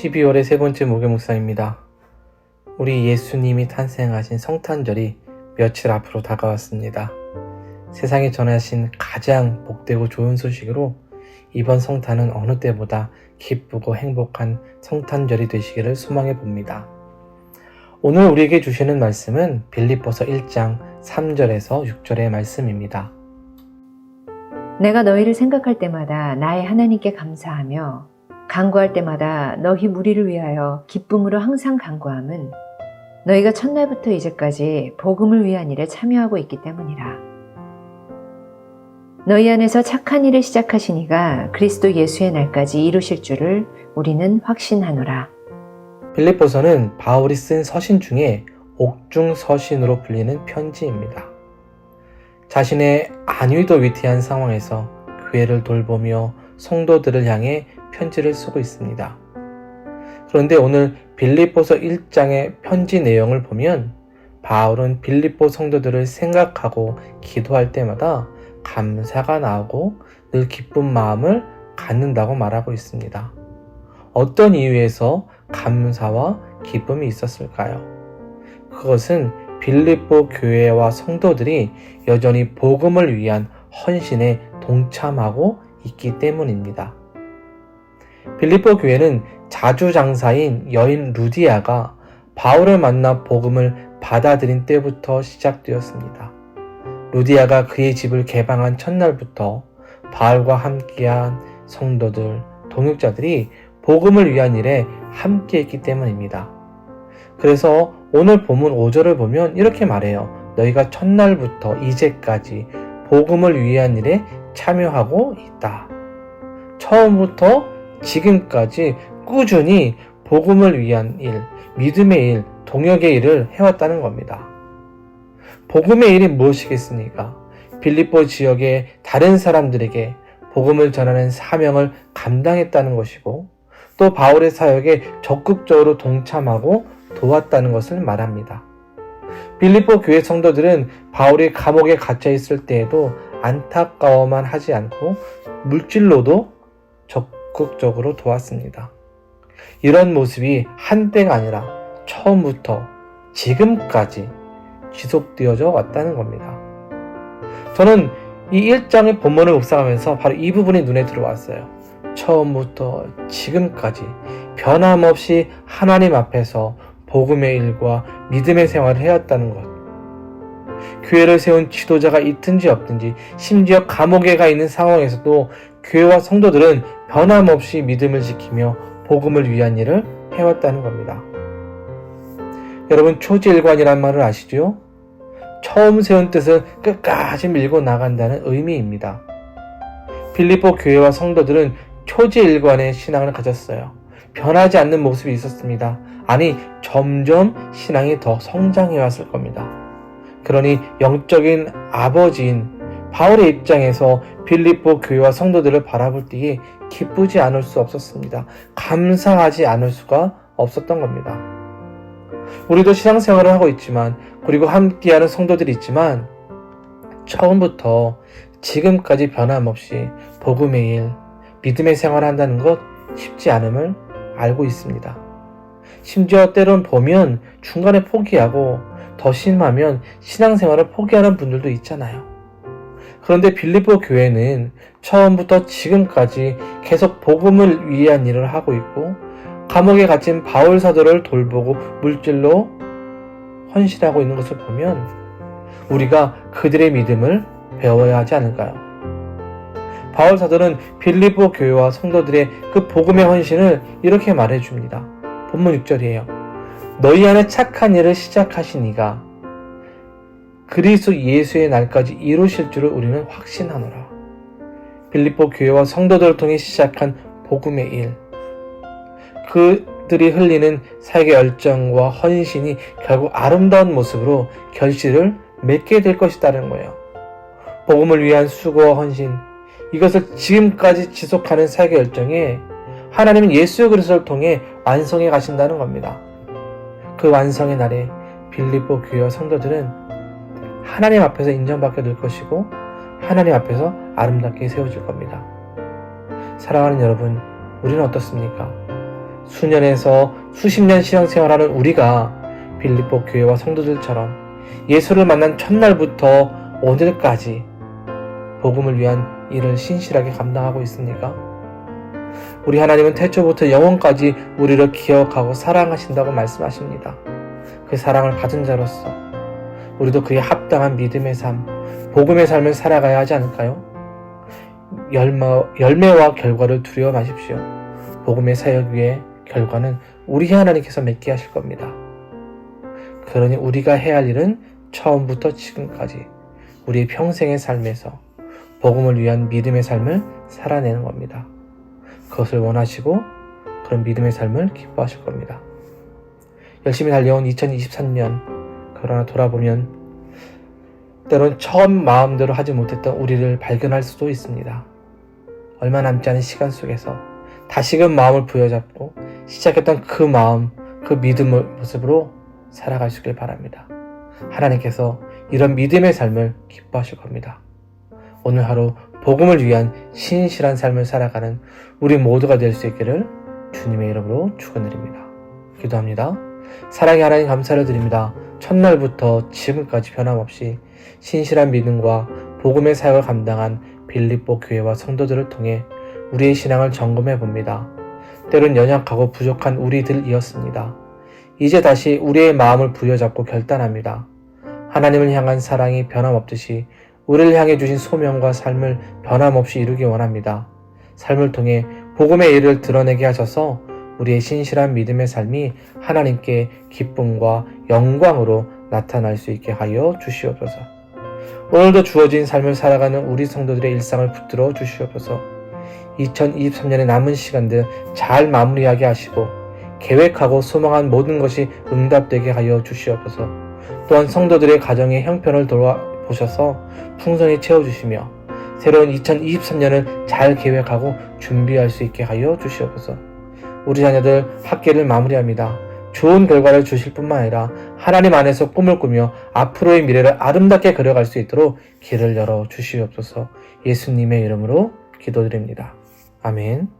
12월의 세 번째 목요 묵상입니다. 우리 예수님이 탄생하신 성탄절이 며칠 앞으로 다가왔습니다. 세상에 전하신 가장 복되고 좋은 소식으로 이번 성탄은 어느 때보다 기쁘고 행복한 성탄절이 되시기를 소망해 봅니다. 오늘 우리에게 주시는 말씀은 빌립보서 1장 3절에서 6절의 말씀입니다. 내가 너희를 생각할 때마다 나의 하나님께 감사하며 간구할 때마다 너희 무리를 위하여 기쁨으로 항상 간구함은 너희가 첫날부터 이제까지 복음을 위한 일에 참여하고 있기 때문이라. 너희 안에서 착한 일을 시작하시니가 그리스도 예수의 날까지 이루실 줄을 우리는 확신하노라. 빌립보서는 바울이 쓴 서신 중에 옥중 서신으로 불리는 편지입니다. 자신의 안위도 위태한 상황에서 교회를 돌보며 성도들을 향해 편지를 쓰고 있습니다. 그런데 오늘 빌립보서 1장의 편지 내용을 보면 바울은 빌립보 성도들을 생각하고 기도할 때마다 감사가 나오고 늘 기쁜 마음을 갖는다고 말하고 있습니다. 어떤 이유에서 감사와 기쁨이 있었을까요? 그것은 빌립보 교회와 성도들이 여전히 복음을 위한 헌신에 동참하고 있기 때문입니다. 빌립보 교회는 자주 장사인 여인 루디아가 바울을 만나 복음을 받아들인 때부터 시작되었습니다. 루디아가 그의 집을 개방한 첫날부터 바울과 함께한 성도들, 동역자들이 복음을 위한 일에 함께했기 때문입니다. 그래서 오늘 본문 5절을 보면 이렇게 말해요. 너희가 첫날부터 이제까지 복음을 위한 일에 참여하고 있다. 처음부터 지금까지 꾸준히 복음을 위한 일, 믿음의 일, 동역의 일을 해왔다는 겁니다. 복음의 일이 무엇이겠습니까? 빌립보 지역의 다른 사람들에게 복음을 전하는 사명을 감당했다는 것이고 또 바울의 사역에 적극적으로 동참하고 도왔다는 것을 말합니다. 빌립보 교회 성도들은 바울이 감옥에 갇혀 있을 때에도 안타까워만 하지 않고 물질로도 적극 적으로 도왔습니다. 이런 모습이 한때가 아니라 처음부터 지금까지 지속되어져 왔다는 겁니다. 저는 이 1장의 본문을 묵상하면서 바로 이 부분이 눈에 들어왔어요. 처음부터 지금까지 변함없이 하나님 앞에서 복음의 일과 믿음의 생활을 해왔다는 것. 교회를 세운 지도자가 있든지 없든지 심지어 감옥에 가 있는 상황에서도 교회와 성도들은 변함없이 믿음을 지키며 복음을 위한 일을 해왔다는 겁니다. 여러분 초지일관이란 말을 아시죠? 처음 세운 뜻을 끝까지 밀고 나간다는 의미입니다. 빌립보 교회와 성도들은 초지일관의 신앙을 가졌어요. 변하지 않는 모습이 있었습니다. 아니, 점점 신앙이 더 성장해 왔을 겁니다. 그러니 영적인 아버지인 바울의 입장에서 빌립보 교회와 성도들을 바라볼 때에 기쁘지 않을 수 없었습니다. 감사하지 않을 수가 없었던 겁니다. 우리도 신앙생활을 하고 있지만, 그리고 함께하는 성도들이 있지만, 처음부터 지금까지 변함없이 복음의 일, 믿음의 생활을 한다는 것 쉽지 않음을 알고 있습니다. 심지어 때론 보면 중간에 포기하고 더 심하면 신앙생활을 포기하는 분들도 있잖아요. 그런데 빌립보 교회는 처음부터 지금까지 계속 복음을 위한 일을 하고 있고 감옥에 갇힌 바울 사도를 돌보고 물질로 헌신하고 있는 것을 보면 우리가 그들의 믿음을 배워야 하지 않을까요? 바울 사도는 빌립보 교회와 성도들의 그 복음의 헌신을 이렇게 말해 줍니다. 본문 6절이에요. 너희 안에 착한 일을 시작하시니가 그리스도 예수의 날까지 이루실 줄을 우리는 확신하노라. 빌립보 교회와 성도들을 통해 시작한 복음의 일. 그들이 흘리는 사역의 열정과 헌신이 결국 아름다운 모습으로 결실을 맺게 될 것이다는 거예요. 복음을 위한 수고와 헌신, 이것을 지금까지 지속하는 사역의 열정에 하나님은 예수 그리스도를 통해 완성해 가신다는 겁니다. 그 완성의 날에 빌립보 교회와 성도들은 하나님 앞에서 인정받게 될 것이고 하나님 앞에서 아름답게 세워질 겁니다. 사랑하는 여러분, 우리는 어떻습니까? 수년에서 수십 년 신앙생활하는 우리가 빌립보 교회와 성도들처럼 예수를 만난 첫날부터 오늘까지 복음을 위한 일을 신실하게 감당하고 있습니까? 우리 하나님은 태초부터 영원까지 우리를 기억하고 사랑하신다고 말씀하십니다. 그 사랑을 받은 자로서 우리도 그에 합당한 믿음의 삶, 복음의 삶을 살아가야 하지 않을까요? 열매, 열매 와 결과를 두려워 마십시오. 복음의 사역 위에 결과는 우리 하나님께서 맺게 하실 겁니다. 그러니 우리가 해야 할 일은 처음부터 지금까지 우리의 평생의 삶에서 복음을 위한 믿음의 삶을 살아내는 겁니다. 그것을 원하시고 그런 믿음의 삶을 기뻐하실 겁니다. 열심히 달려온 2023년 그러나 돌아보면 때론 처음 마음대로 하지 못했던 우리를 발견할 수도 있습니다. 얼마 남지 않은 시간 속에서 다시금 마음을 부여잡고 시작했던 그 마음, 그 믿음의 모습으로 살아가시길 바랍니다. 하나님께서 이런 믿음의 삶을 기뻐하실 겁니다. 오늘 하루 복음을 위한 신실한 삶을 살아가는 우리 모두가 될 수 있기를 주님의 이름으로 축원드립니다. 기도합니다. 사랑의 하나님 감사를 드립니다. 첫날부터 지금까지 변함없이 신실한 믿음과 복음의 사역을 감당한 빌립보 교회와 성도들을 통해 우리의 신앙을 점검해 봅니다. 때론 연약하고 부족한 우리들이었습니다. 이제 다시 우리의 마음을 부여잡고 결단합니다. 하나님을 향한 사랑이 변함없듯이 우리를 향해 주신 소명과 삶을 변함없이 이루기 원합니다. 삶을 통해 복음의 일을 드러내게 하셔서 우리의 신실한 믿음의 삶이 하나님께 기쁨과 영광으로 나타날 수 있게 하여 주시옵소서. 오늘도 주어진 삶을 살아가는 우리 성도들의 일상을 붙들어 주시옵소서. 2023년의 남은 시간들 잘 마무리하게 하시고 계획하고 소망한 모든 것이 응답되게 하여 주시옵소서. 또한 성도들의 가정의 형편을 돌아보셔서 풍성히 채워주시며 새로운 2023년을 잘 계획하고 준비할 수 있게 하여 주시옵소서. 우리 자녀들 학기를 마무리합니다. 좋은 결과를 주실 뿐만 아니라 하나님 안에서 꿈을 꾸며 앞으로의 미래를 아름답게 그려갈 수 있도록 길을 열어 주시옵소서 예수님의 이름으로 기도드립니다. 아멘.